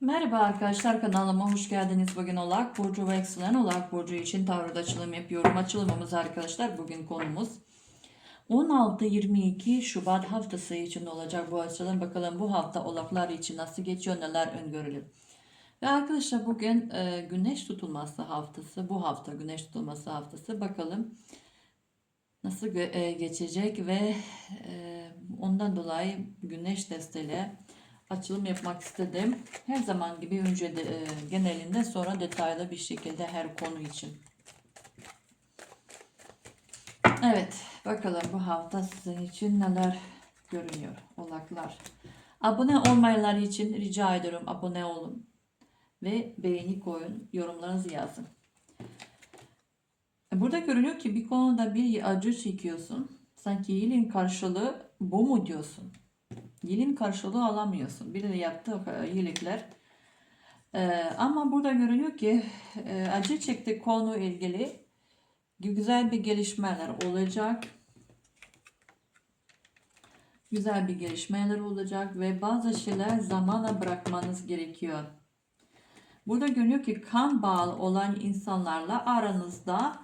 Merhaba arkadaşlar kanalıma hoş geldiniz. Bugün Oğlak Burcu ve Ekselen Oğlak Burcu için tarot açılım yapıyorum. Açılımımız arkadaşlar bugün konumuz 16-22 Şubat haftası için olacak bu açılım. Bakalım bu hafta Oğlaklar için nasıl geçiyor neler öngörülür. Ve arkadaşlar bugün e, güneş tutulması haftası. Bu hafta güneş tutulması haftası. Bakalım nasıl e, geçecek ve e, ondan dolayı güneş desteğiyle açılım yapmak istedim. Her zaman gibi önce de, e, genelinde sonra detaylı bir şekilde her konu için. Evet bakalım bu hafta sizin için neler görünüyor oğlaklar. Abone olmayanlar için rica ediyorum abone olun ve beğeni koyun yorumlarınızı yazın. Burada görünüyor ki bir konuda bir acı çekiyorsun. Sanki iyiliğin karşılığı bu mu diyorsun? İyiliğin karşılığı alamıyorsun. Birileri yaptığı iyilikler. Ee, ama burada görünüyor ki e, acı çekti konu ilgili güzel bir gelişmeler olacak. Güzel bir gelişmeler olacak ve bazı şeyler zamana bırakmanız gerekiyor. Burada görünüyor ki kan bağlı olan insanlarla aranızda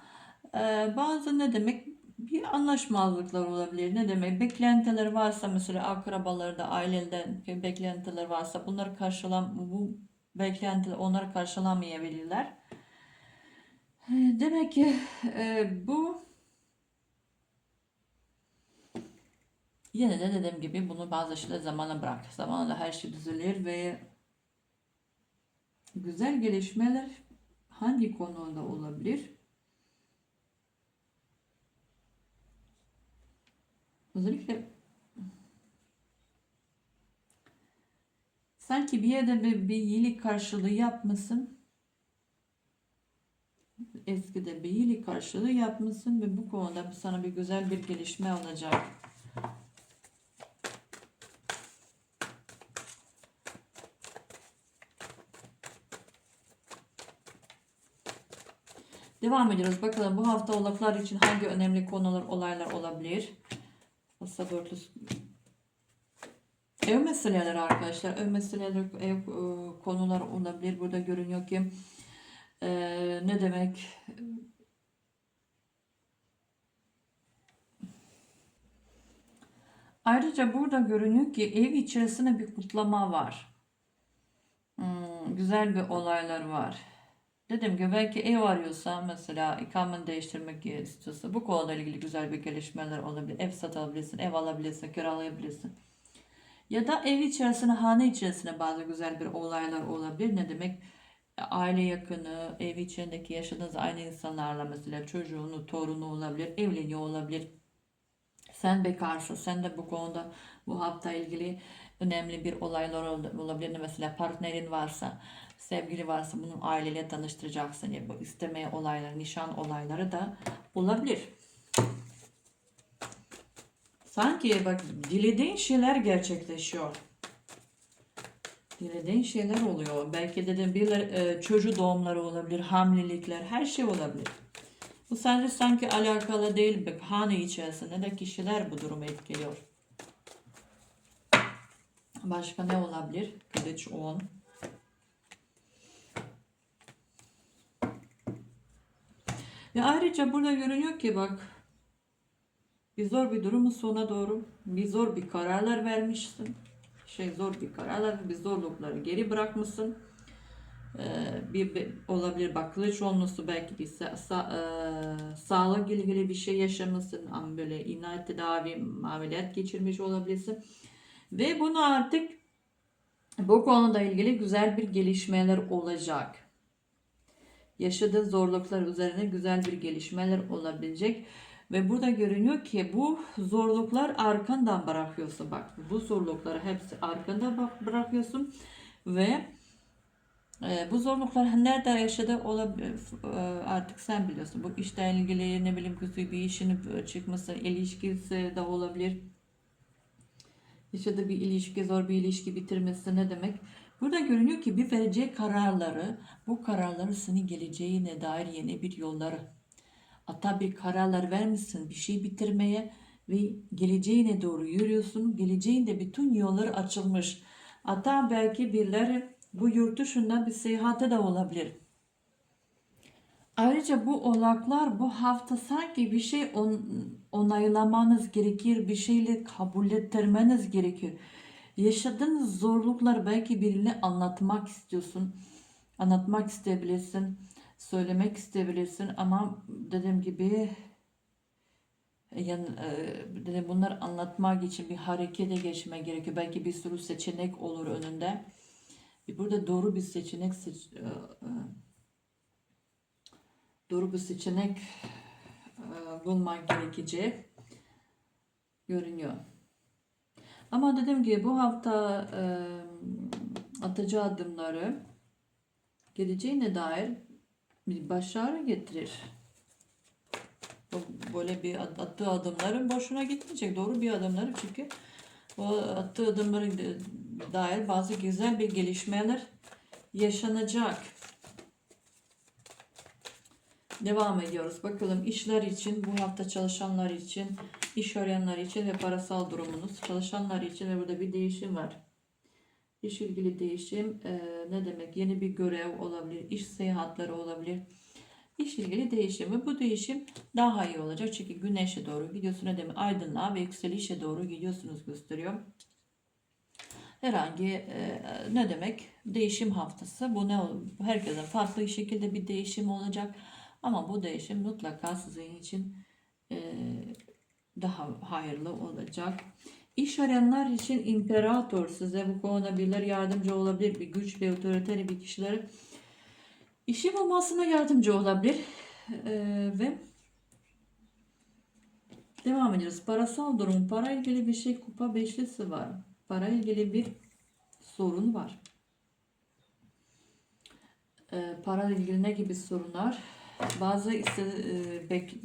e, bazı ne demek bir anlaşmazlıklar olabilir. Ne demek? Beklentiler varsa mesela akrabalarda, ailede beklentiler varsa bunları karşılam bu beklentiler onları karşılamayabilirler. Demek ki e, bu yine de dediğim gibi bunu bazı şeyler zamana bırak. Zamanla her şey düzelir ve güzel gelişmeler hangi konuda olabilir? Özellikle sanki bir yerde bir, bir iyilik karşılığı yapmışsın. Eskide bir iyilik karşılığı yapmışsın ve bu konuda sana bir güzel bir gelişme olacak. Devam ediyoruz. Bakalım bu hafta oğlaklar için hangi önemli konular, olaylar olabilir? Masa dörtlüsü. Ev meseleleri arkadaşlar. Ev meseleleri, ev e, konular olabilir. Burada görünüyor ki e, ne demek? Ayrıca burada görünüyor ki ev içerisinde bir kutlama var. Hmm, güzel bir olaylar var. Dedim ki belki ev arıyorsa mesela ikamet değiştirmek istiyorsa bu konuyla ilgili güzel bir gelişmeler olabilir. Ev satabilirsin, ev alabilirsin, kiralayabilirsin. Ya da ev içerisinde, hane içerisinde bazı güzel bir olaylar olabilir. Ne demek? Aile yakını, ev içindeki yaşadığınız aynı insanlarla mesela çocuğunu, torunu olabilir, evleniyor olabilir. Sen bekarsın, sen de bu konuda bu hafta ilgili önemli bir olaylar ol- olabilir. Mesela partnerin varsa, sevgili varsa bunun aileyle tanıştıracaksın. Ya bu isteme olayları, nişan olayları da olabilir. Sanki bak dilediğin şeyler gerçekleşiyor. Dilediğin şeyler oluyor. Belki dedim bir e, çocuğu doğumları olabilir, hamilelikler, her şey olabilir. Bu sadece sanki alakalı değil. Bak, hane içerisinde de kişiler bu durumu etkiliyor. Başka ne olabilir? Kılıç 10. Ve ayrıca burada görünüyor ki bak bir zor bir durumun sona doğru bir zor bir kararlar vermişsin. Şey zor bir kararlar, bir zorlukları geri bırakmışsın. Ee, bir, bir- olabilir bak kılıç olması belki bir sa, sa, e, sağlık ilgili bir şey yaşamışsın ama böyle inat tedavi ameliyat geçirmiş olabilirsin ve bunu artık bu konuda ilgili güzel bir gelişmeler olacak yaşadığı zorluklar üzerine güzel bir gelişmeler olabilecek ve burada görünüyor ki bu zorluklar arkandan bırakıyorsun bak bu zorlukları hepsi arkanda bırakıyorsun ve e, bu zorluklar nerede yaşadı olabilir e, artık sen biliyorsun. Bu işle ilgili ne bileyim kötü bir işin çıkması, ilişkisi de olabilir. Yaşadığı bir ilişki, zor bir ilişki bitirmesi ne demek? Burada görünüyor ki bir vereceği kararları, bu kararları seni geleceğine dair yeni bir yolları. Hatta bir kararlar vermişsin bir şey bitirmeye ve geleceğine doğru yürüyorsun. Geleceğinde bütün yolları açılmış. Hatta belki birileri Bu yurt dışında bir seyahate de olabilir. Ayrıca bu oğlaklar bu hafta sanki bir şey on- onaylamanız gerekir, bir şeyle kabul ettirmeniz gerekir. Yaşadığınız zorluklar belki birine anlatmak istiyorsun, anlatmak isteyebilirsin, söylemek isteyebilirsin ama dediğim gibi yani, e, bunlar anlatmak için bir harekete geçme gerekiyor. Belki bir sürü seçenek olur önünde. E, Burada doğru bir seçenek seç, e, e, doğru bir seçenek e, bulmak gerekecek görünüyor. Ama dediğim gibi bu hafta e, atacağı adımları geleceğine dair bir başarı getirir. Böyle bir at- attığı adımların boşuna gitmeyecek. Doğru bir adımları çünkü o attığı adımlara dair bazı güzel bir gelişmeler yaşanacak. Devam ediyoruz. Bakalım işler için, bu hafta çalışanlar için, iş arayanlar için ve parasal durumunuz. Çalışanlar için ve burada bir değişim var. İş ilgili değişim e, ne demek? Yeni bir görev olabilir, iş seyahatleri olabilir. İş ilgili değişim ve bu değişim daha iyi olacak. Çünkü güneşe doğru gidiyorsun ne demek? Aydınlığa ve yükselişe doğru gidiyorsunuz gösteriyor. Herhangi e, ne demek? Değişim haftası. Bu ne? ol- Herkesin farklı şekilde bir değişim olacak. Ama bu değişim mutlaka sizin için e, daha hayırlı olacak. İş arayanlar için imparator size bu konuda birileri yardımcı olabilir. Bir güç ve otoriteli bir kişileri işi bulmasına yardımcı olabilir. Ee, ve devam ediyoruz. Parasal durum. Para ilgili bir şey kupa beşlisi var. Para ilgili bir sorun var. Ee, para ilgili ne gibi sorunlar? Bazı ise e, bek,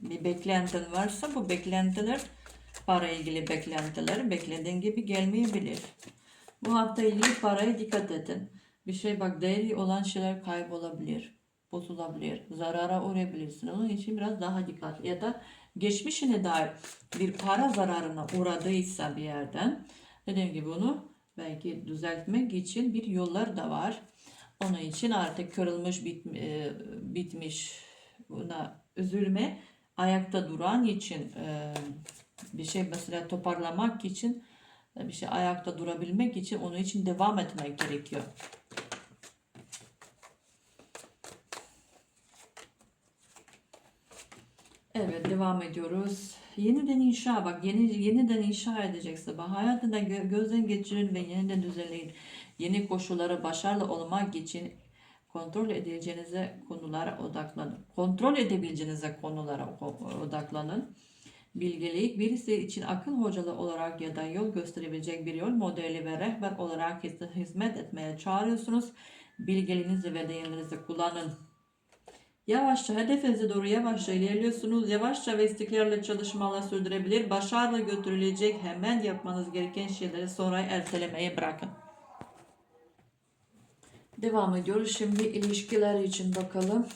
bir beklentin varsa bu beklentiler para ilgili beklentiler beklediğin gibi gelmeyebilir. Bu hafta ilgili paraya dikkat edin. Bir şey bak değeri olan şeyler kaybolabilir, bozulabilir, zarara uğrayabilirsin. Onun için biraz daha dikkatli. Ya da geçmişine dair bir para zararına uğradıysa bir yerden dediğim gibi bunu belki düzeltmek için bir yollar da var. Onun için artık kırılmış, bit, e, bitmiş buna üzülme. Ayakta duran için e, bir şey mesela toparlamak için bir şey ayakta durabilmek için onun için devam etmek gerekiyor. Evet devam ediyoruz. Yeniden inşa bak yeni yeniden inşa edeceksin. Bak hayatında gö- gözden geçirin ve yeniden düzenleyin. Yeni koşullara başarılı olmak için kontrol edeceğinize konulara odaklanın. Kontrol edebileceğinize konulara odaklanın. Bilgelik birisi için akıl hocalı olarak ya da yol gösterebilecek bir yol modeli ve rehber olarak hizmet etmeye çağırıyorsunuz. Bilgeliğinizi ve değerlerinizi kullanın. Yavaşça hedefinize doğru yavaşça ilerliyorsunuz. Yavaşça ve istikrarlı çalışmalar sürdürebilir. Başarılı götürülecek hemen yapmanız gereken şeyleri sonra ertelemeye bırakın. Devam ediyoruz. Şimdi ilişkiler için bakalım.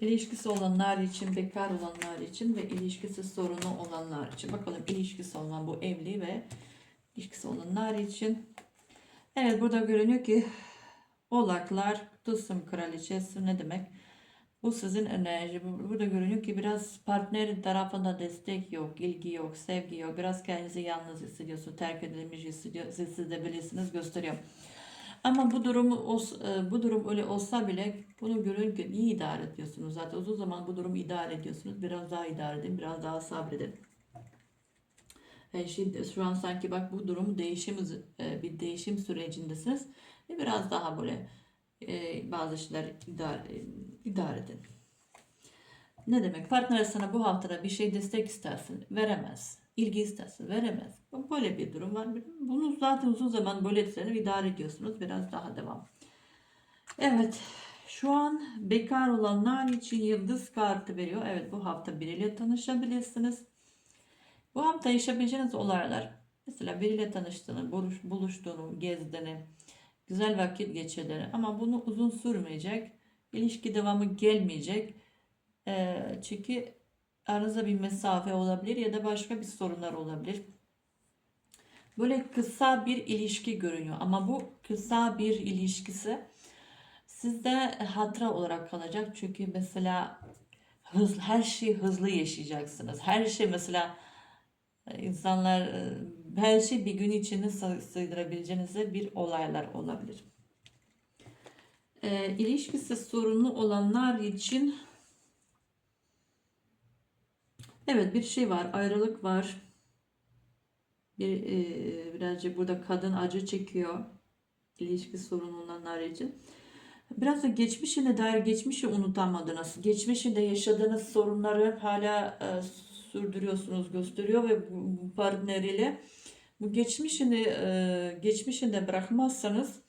İlişkisi olanlar için, bekar olanlar için ve ilişkisi sorunu olanlar için. Bakalım ilişkisi olan bu evli ve ilişkisi olanlar için. Evet burada görünüyor ki oğlaklar, tılsım kraliçesi ne demek? Bu sizin enerji. Bu- Burada görünüyor ki biraz partnerin tarafında destek yok, ilgi yok, sevgi yok. Biraz kendinizi yalnız hissediyorsunuz, terk edilmiş hissediyor- hissedebilirsiniz gösteriyor. Ama bu durumu os- e, bu durum öyle olsa bile bunu görün ki iyi idare ediyorsunuz. Zaten uzun zaman bu durumu idare ediyorsunuz. Biraz daha idare edin, biraz daha sabredin. E, şimdi şu an sanki bak bu durum değişim e, bir değişim sürecindesiniz biraz daha böyle e, bazı şeyler idare, idare edin. Ne demek? Partner sana bu haftada bir şey destek istersin, veremez. İlgi istersin, veremez. Böyle bir durum var. Bunu zaten uzun zaman böyle seni idare ediyorsunuz. Biraz daha devam. Evet. Şu an bekar olanlar için yıldız kartı veriyor. Evet bu hafta biriyle tanışabilirsiniz. Bu hafta yaşayabileceğiniz olaylar. Mesela biriyle tanıştığını, buluş, buluştuğunu, gezdiğini, güzel vakit geçirdiğini ama bunu uzun sürmeyecek. İlişki devamı gelmeyecek. E, çünkü aranızda bir mesafe olabilir ya da başka bir sorunlar olabilir. Böyle kısa bir ilişki görünüyor ama bu kısa bir ilişkisi sizde hatıra olarak kalacak. Çünkü mesela hız, her şeyi hızlı yaşayacaksınız. Her şey mesela insanlar e, her şey bir gün içinde sığ- sığdırabileceğiniz bir olaylar olabilir. E, ilişkisi sorunlu olanlar için evet bir şey var. Ayrılık var. Bir, e, birazcık burada kadın acı çekiyor. İlişki sorunu olanlar için. Biraz da geçmişine dair geçmişi unutamadınız. Geçmişinde yaşadığınız sorunları hala e, sürdürüyorsunuz, gösteriyor ve bu bu partneriyle bu geçmişini e, geçmişinde bırakmazsanız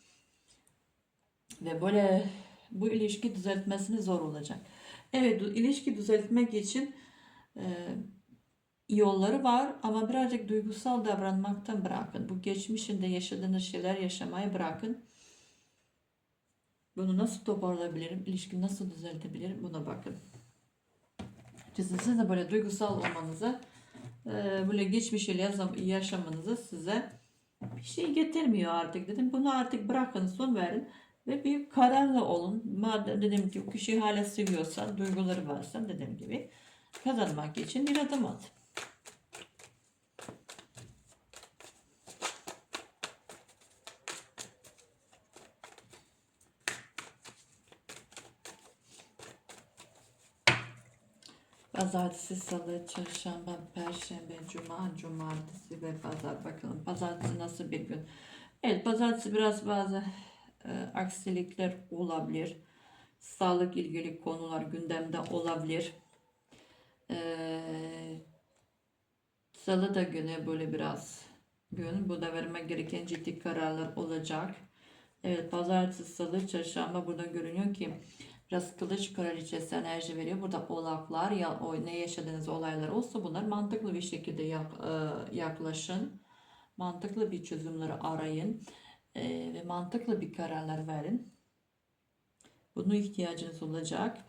ve böyle bu ilişki düzeltmesini zor olacak. Evet, ilişki düzeltmek için e, yolları var ama birazcık duygusal davranmaktan bırakın. Bu geçmişinde yaşadığınız şeyler yaşamayı bırakın. Bunu nasıl toparlayabilirim? İlişkimi nasıl düzeltebilirim? Buna bakın. Çünkü siz de böyle duygusal olmanızı, e, böyle geçmişiyle yaşamanızı size bir şey getirmiyor artık dedim. Bunu artık bırakın, son verin ve bir kararlı olun. Madem dediğim gibi kişi hala seviyorsan, duyguları varsa dediğim gibi kazanmak için bir adım at. Pazartesi, salı, çarşamba, perşembe, cuma, cumartesi ve pazar. Bakalım pazartesi nasıl bir gün? Evet pazartesi biraz bazı e, aksilikler olabilir. Sağlık ilgili konular gündemde olabilir. Ee, salı da güne böyle biraz gün. Bu da vermek gereken ciddi kararlar olacak. Evet pazartesi, salı, çarşamba burada görünüyor ki biraz kılıç kraliçesi enerji veriyor. Burada oğlaklar ya o ne yaşadığınız olaylar olsa bunlar mantıklı bir şekilde yak- e, yaklaşın. Mantıklı bir çözümleri arayın e, ve mantıklı bir kararlar verin. Buna ihtiyacınız olacak.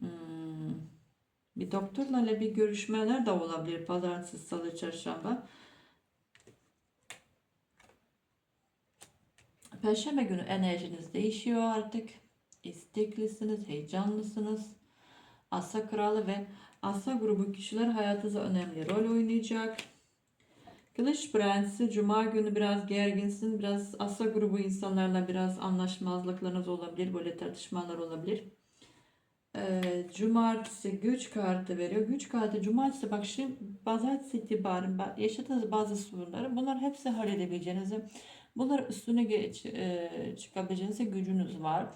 Hmm, Bir doktorla bir görüşmeler de olabilir. Pazartesi, salı, çarşamba. Perşembe günü enerjiniz değişiyor artık. İsteklisiniz, heyecanlısınız. Asa kralı ve asa grubu kişiler hayatınızda önemli rol oynayacak. Kılıç prensi cuma günü biraz gerginsin. Biraz asa grubu insanlarla biraz anlaşmazlıklarınız olabilir. Böyle tartışmalar olabilir. Ee, cumartesi güç kartı veriyor. Güç kartı cumartesi bak şimdi pazartesi itibaren yaşadığınız bazı sorunları bunlar hepsi halledebileceğinizi bunlar üstüne geç, e, çıkabileceğinize gücünüz var.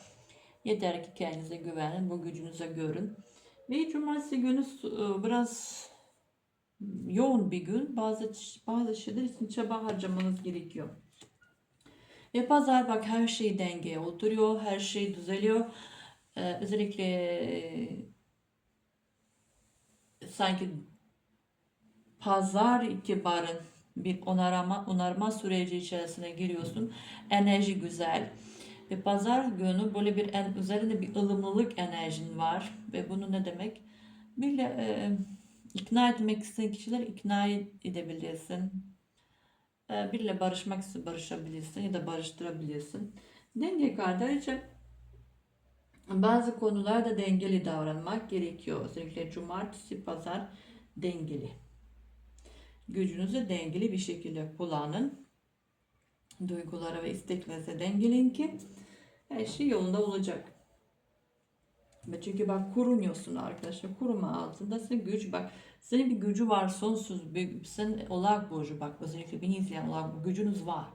Yeter ki kendinize güvenin. Bu gücünüze görün. Ve cumartesi günü e, biraz yoğun bir gün. Bazı bazı şeyler için çaba harcamanız gerekiyor. Ve pazar bak her şey dengeye oturuyor. Her şey düzeliyor. Ee, özellikle e, sanki pazar itibaren bir onarama, onarma süreci içerisine giriyorsun. Enerji güzel. Ve pazar günü böyle bir en, üzerinde bir ılımlılık enerjin var. Ve bunu ne demek? Bir de, e, ikna etmek isteyen kişiler ikna edebilirsin. E, biriyle barışmak istiyor barışabilirsin ya da barıştırabilirsin. Denge kartı ayrıca bazı konularda dengeli davranmak gerekiyor. Özellikle cumartesi, pazar dengeli. Gücünüzü dengeli bir şekilde kullanın. Duyguları ve isteklerinizi dengeleyin ki her şey yolunda olacak. Ve Çünkü bak kurunuyorsun arkadaşlar. Kuruma altında senin güç bak. Senin bir gücü var sonsuz. Bir, sen Oğlak Burcu bak özellikle beni izleyen Oğlak Burcu gücünüz var.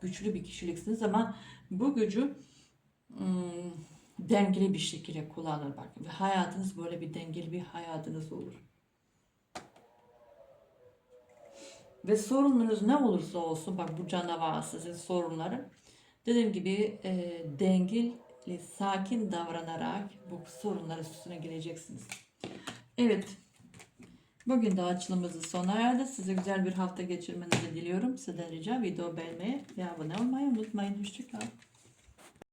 Güçlü bir kişiliksiniz ama bu gücü ım, dengeli bir şekilde kullanın bak. Ve hayatınız böyle bir dengeli bir hayatınız olur. Ve sorunlarınız ne olursa olsun bak bu canavar sizin sorunları dediğim gibi e, dengeli sakin davranarak bu sorunlar üstüne geleceksiniz. Evet. Bugün de açılımımızın sona erdi. Size güzel bir hafta geçirmenizi diliyorum. Sizden rica video beğenmeyi ve abone olmayı unutmayın. Hoşçakalın.